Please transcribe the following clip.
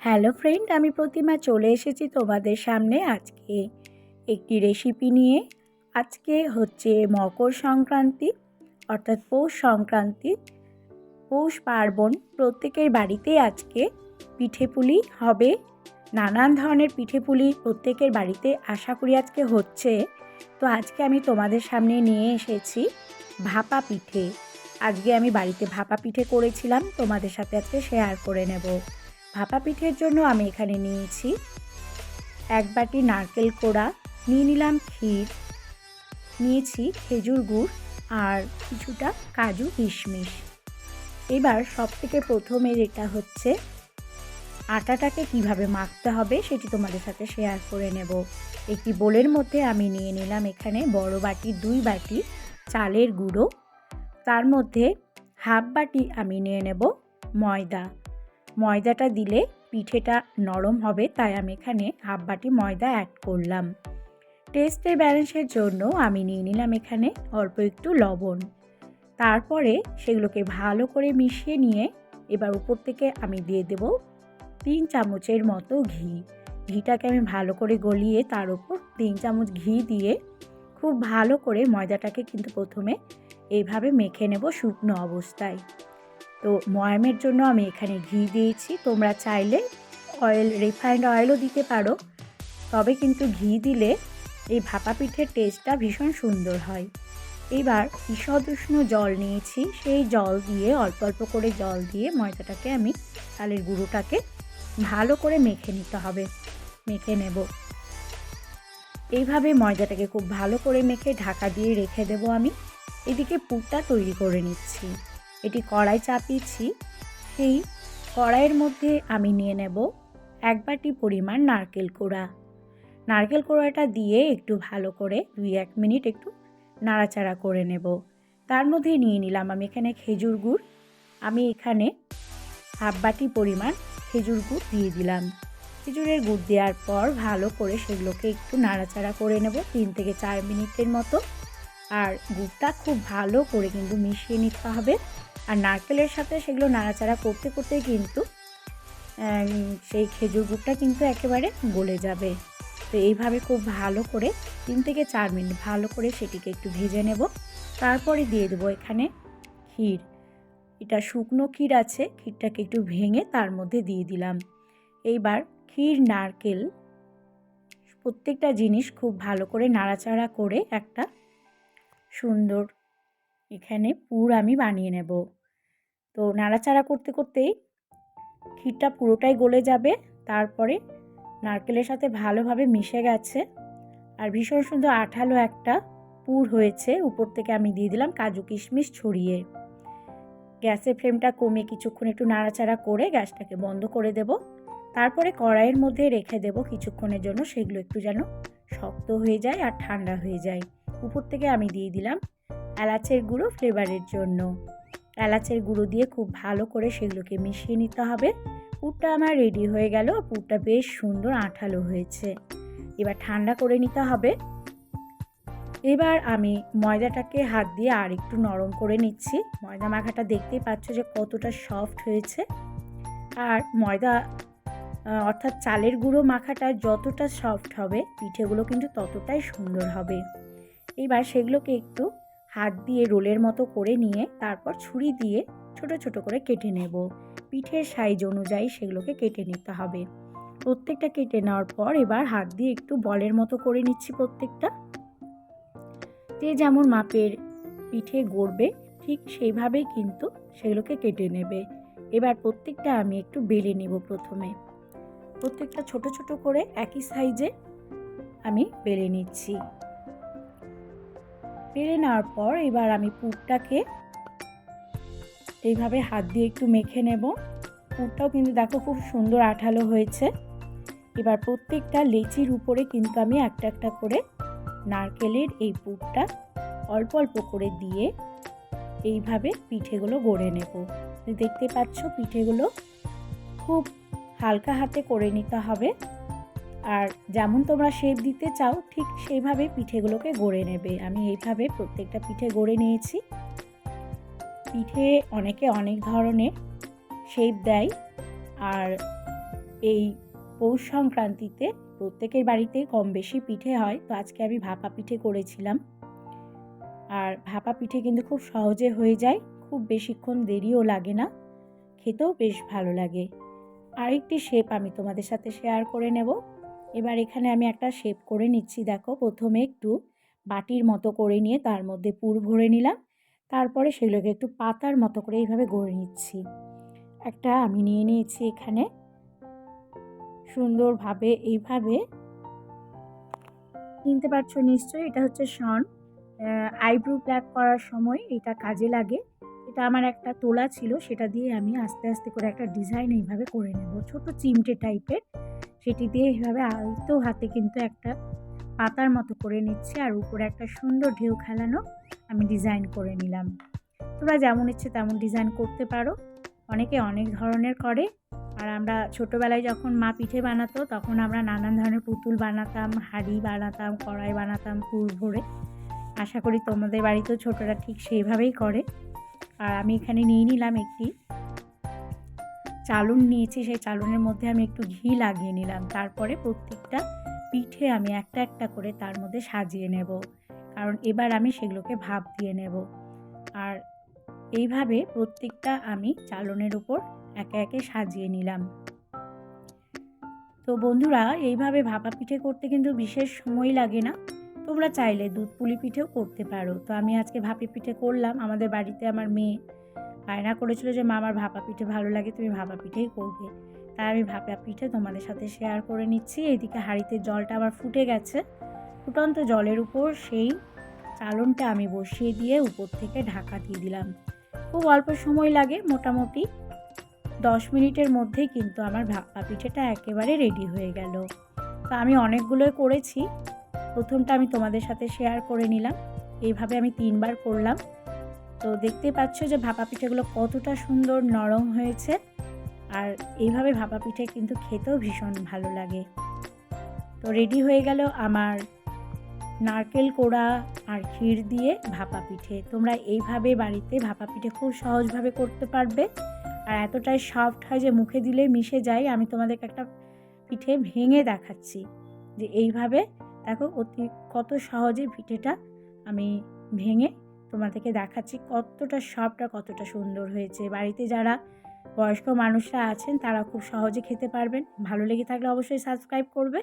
Hello friend, আমি প্রতিমা চলে এসেছি তোমাদের সামনে আজকে একটি রেসিপি নিয়ে। আজকে হচ্ছে মকর সংক্রান্তি, অর্থাৎ পৌষ সংক্রান্তি। পৌষ পার্বণ প্রত্যেকের বাড়িতেই আজকে পিঠেপুলি হবে। নানান ধরনের পিঠেপুলি প্রত্যেকের বাড়িতে আশা করি আজকে হচ্ছে। তো আজকে আমি তোমাদের সামনে নিয়ে এসেছি ভাপা পিঠে। আজকে আমি বাড়িতে ভাপা পিঠে করেছিলাম, তোমাদের সাথে আজকে শেয়ার করে নেব। ভাপা পিঠের জন্য আমি এখানে নিয়েছি এক বাটি নারকেল কোড়া, নিয়ে নিলাম ক্ষীর, নিয়েছি খেজুর গুড় আর কিছুটা কাজু কিশমিশ। এবার সব থেকে প্রথমে যেটা হচ্ছে, আটাটাকে কীভাবে মাখতে হবে সেটি তোমাদের সাথে শেয়ার করে নেব। একটি বোলের মধ্যে আমি নিয়ে নিলাম এখানে বড় বাটি, দুই বাটি চালের গুঁড়ো। তার মধ্যে হাফ বাটি আমি নিয়ে নেব ময়দা। ময়দাটা দিলে পিঠেটা নরম হবে, তাই আমি এখানে হাফ বাটি ময়দা অ্যাড করলাম। টেস্টের ব্যালেন্সের জন্য আমি নিয়ে নিলাম এখানে অল্প একটু লবণ। তারপরে সেগুলোকে ভালো করে মিশিয়ে নিয়ে এবার উপর থেকে আমি দিয়ে দেব তিন চামচের মতো ঘি। ঘিটাকে আমি ভালো করে গলিয়ে তার উপর তিন চামচ ঘি দিয়ে খুব ভালো করে ময়দাটাকে কিন্তু প্রথমে এইভাবে মেখে নেব শুকনো অবস্থায়। তো ময়ামের জন্য আমি এখানে ঘি দিয়েছি। তোমরা চাইলে অয়েল রিফাইন্ড অয়েলও দিতে পারো। তবে কিন্তু ঘি দিলে এই ভাপা পিঠের টেস্টটা ভীষণ সুন্দর হয়। এবার ঈষদুষ্ণ জল নিয়েছি। সেই জল দিয়ে, অল্প অল্প করে জল দিয়ে ময়দাটাকে আমি চালের গুঁড়োটাকে ভালো করে মেখে নিতে হবে। মেখে নেব। এইভাবে ময়দাটাকে খুব ভালো করে মেখে ঢাকা দিয়ে রেখে দেব আমি। এদিকে পুরটা তৈরি করে নিচ্ছি। এটি কড়াই চাপিয়েছি। সেই কড়াইয়ের মধ্যে আমি নিয়ে নেব এক বাটি পরিমাণ নারকেল কোড়া। নারকেল কোড়াটা দিয়ে একটু ভালো করে দুই এক মিনিট একটু নাড়াচাড়া করে নেব। তার মধ্যে নিয়ে নিলাম আমি এখানে খেজুর গুড়। আমি এখানে হাফ বাটি পরিমাণ খেজুর গুড় দিয়ে দিলাম। খেজুরের গুড় দেওয়ার পর ভালো করে সেগুলোকে একটু নাড়াচাড়া করে নেব তিন থেকে চার মিনিটের মতো। আর গুড়টা খুব ভালো করে কিন্তু মিশিয়ে নিতে হবে। আর নারকেলের সাথে সেগুলো নাড়াচাড়া করতে করতে কিন্তু সেই খেজুর গুড়টা কিন্তু একেবারে গলে যাবে। তো এইভাবে খুব ভালো করে তিন থেকে চার মিনিট ভালো করে সেটিকে একটু ভেজে নেব। তারপরে দিয়ে দেবো এখানে ক্ষীর। এটা শুকনো ক্ষীর আছে, ক্ষীরটাকে একটু ভেঙে তার মধ্যে দিয়ে দিলাম। এইবার ক্ষীর, নারকেল প্রত্যেকটা জিনিস খুব ভালো করে নাড়াচাড়া করে একটা সুন্দর এখানে পুর আমি বানিয়ে নেব। তো নাড়াচাড়া করতে করতেই ক্ষীরটা পুরোটাই গলে যাবে। তারপরে নারকেলের সাথে ভালোভাবে মিশে গেছে। আর ভীষণ সুন্দর আঠালো একটা পুর হয়েছে। উপর থেকে আমি দিয়ে দিলাম কাজু কিশমিশ ছড়িয়ে। গ্যাসের ফ্লেমটা কমে কিছুক্ষণ একটু নাড়াচাড়া করে গ্যাসটাকে বন্ধ করে দেব। তারপরে কড়াইয়ের মধ্যে রেখে দেব কিছুক্ষণের জন্য সেগুলো একটু যেন শক্ত হয়ে যায় আর ঠান্ডা হয়ে যায়। উপর থেকে আমি দিয়ে দিলাম এলাচের গুঁড়ো ফ্লেভারের জন্য। এলাচের গুঁড়ো দিয়ে খুব ভালো করে সেগুলোকে মিশিয়ে নিতে হবে। পুরটা আমার রেডি হয়ে গেল। পুরটা বেশ সুন্দর আঠালো হয়েছে। এবার ঠান্ডা করে নিতে হবে। এবার আমি ময়দাটাকে হাত দিয়ে আর একটু নরম করে নিচ্ছি। ময়দা মাখাটা দেখতেই পাচ্ছ যে কতটা সফট হয়েছে। আর ময়দা অর্থাৎ চালের গুঁড়ো মাখাটা যতটা সফট হবে, পিঠেগুলো কিন্তু ততটাই সুন্দর হবে। এবার সেগুলোকে একটু হাত দিয়ে রোলের মতো করে নিয়ে তারপর ছুরি দিয়ে ছোট ছোট করে কেটে নেব। পিঠের সাইজ অনুযায়ী সেগুলোকে কেটে নিতে হবে। প্রত্যেকটা কেটে নেওয়ার পর এবার হাত দিয়ে একটু বলের মতো করে নিচ্ছি প্রত্যেকটা। যে যেমন মাপের পিঠে গড়বে, ঠিক সেইভাবেই কিন্তু সেগুলোকে কেটে নেবে। এবার প্রত্যেকটা আমি একটু বেলে নেব প্রথমে। প্রত্যেকটা ছোট ছোট করে একই সাইজে আমি বেলে নিচ্ছি। পেরে নেওয়ার পর এবার আমি পুরটাকে এইভাবে হাত দিয়ে একটু মেখে নেব। পুরটাও কিন্তু দেখো খুব সুন্দর আঠালো হয়েছে। এবার প্রত্যেকটা লেচির উপরে কিন্তু আমি একটা একটা করে নারকেলের এই পুরটা অল্প অল্প করে দিয়ে এইভাবে পিঠেগুলো গড়ে নেব। দেখতে পাচ্ছ পিঠেগুলো খুব হালকা হাতে করে নিতে হবে। আর যেমন তোমরা শেপ দিতে চাও, ঠিক সেইভাবে পিঠেগুলোকে গড়ে নেবে। আমি এইভাবে প্রত্যেকটা পিঠে গড়ে নিয়েছি। পিঠে অনেকে অনেক ধরনের শেপ দেয়। আর এই পৌষ সংক্রান্তিতে প্রত্যেকের বাড়িতে কম বেশি পিঠে হয়। তো আজকে আমি ভাপা পিঠে করেছিলাম। আর ভাপা পিঠে কিন্তু খুব সহজে হয়ে যায়। খুব বেশিক্ষণ দেরিও লাগে না। খেতেও বেশ ভালো লাগে। আরেকটি শেপ আমি তোমাদের সাথে শেয়ার করে নেব। এবার এখানে আমি একটা শেপ করে নিচ্ছি। দেখো, প্রথমে একটু বাটির মতো করে নিয়ে তার মধ্যে পুর ভরে নিলাম। তারপরে সেগুলোকে একটু পাতার মতো করে এইভাবে গড়ে নিচ্ছি। একটা আমি নিয়ে নিয়েছি এখানে। সুন্দরভাবে এইভাবে কিনতে পারছ নিশ্চয়ই। এটা হচ্ছে শন। আইব্রু ব্ল্যাক করার সময় এটা কাজে লাগে। এটা আমার একটা তোলা ছিল, সেটা দিয়ে আমি আস্তে আস্তে করে একটা ডিজাইন এইভাবে করে নেব। ছোট চিমটে টাইপের, সেটি দিয়ে এইভাবে আলতো হাতে কিন্তু একটা পাতার মতো করে নিচ্ছে আর উপরে একটা সুন্দর ঢেউ খেলানো আমি ডিজাইন করে নিলাম। তোমরা যেমন ইচ্ছে তেমন ডিজাইন করতে পারো। অনেকে অনেক ধরনের করে। আর আমরা ছোটোবেলায় যখন মা পিঠে বানাতো, তখন আমরা নানান ধরনের পুতুল বানাতাম, হাঁড়ি বানাতাম, কড়াই বানাতাম পুর ভরে। আশা করি তোমাদের বাড়িতেও ছোটরা ঠিক সেইভাবেই করে। আর আমি এখানে নিয়ে নিলাম একটি চালুন নিয়েছি, সেই চালুনের মধ্যে আমি একটু ঘি লাগিয়ে নিলাম। তারপরে প্রত্যেকটা পিঠে আমি একটা একটা করে তার মধ্যে সাজিয়ে নেব। কারণ এবার আমি সেগুলোকে ভাপ দিয়ে নেব। আর এইভাবে প্রত্যেকটা আমি চালনের উপর একে একে সাজিয়ে নিলাম। তো বন্ধুরা, এইভাবে ভাপা পিঠে করতে কিন্তু বিশেষ সময় লাগে না। তোমরা চাইলে দুধ পুলি পিঠেও করতে পারো। তো আমি আজকে ভাপি পিঠে করলাম। আমাদের বাড়িতে আমার মেয়ে বায়না করেছিল যে, মা, আমার ভাপা পিঠে ভালো লাগে, তুমি ভাপা পিঠেই করবে। তাই আমি ভাপা পিঠে তোমাদের সাথে শেয়ার করে নিচ্ছি। এইদিকে হাঁড়িতে জলটা আবার ফুটে গেছে। ফুটন্ত জলের উপর সেই চালনটা আমি বসিয়ে দিয়ে উপর থেকে ঢাকা দিয়ে দিলাম। খুব অল্প সময় লাগে, মোটামুটি দশ মিনিটের মধ্যেই কিন্তু আমার ভাপা পিঠেটা একেবারে রেডি হয়ে গেল। তো আমি অনেকগুলোই করেছি। প্রথমটা আমি তোমাদের সাথে শেয়ার করে নিলাম। এইভাবে আমি তিনবার করলাম। তো দেখতে পাচ্ছ যে ভাপা পিঠেগুলো কতটা সুন্দর নরম হয়েছে। আর এইভাবে ভাপা পিঠে কিন্তু খেতেও ভীষণ ভালো লাগে। তো রেডি হয়ে গেল আমার নারকেল কোড়া আর ক্ষীর দিয়ে ভাপা পিঠে তোমরা এইভাবে বাড়িতে ভাপা পিঠে খুব সহজভাবে করতে পারবে। আর এতটাই সফট হয় যে মুখে দিলে মিশে যায়। আমি তোমাদেরকে একটা পিঠে ভেঙে দেখাচ্ছি যে এইভাবে দেখো অতি, কত সহজে ভিটেটা আমি ভেঙে তোমাদেরকে দেখাচ্ছি কতটা সবটা কতটা সুন্দর হয়েছে। বাড়িতে যারা বয়স্ক মানুষরা আছেন তারা খুব সহজে খেতে পারবেন। ভালো লেগে থাকলে অবশ্যই সাবস্ক্রাইব করবে।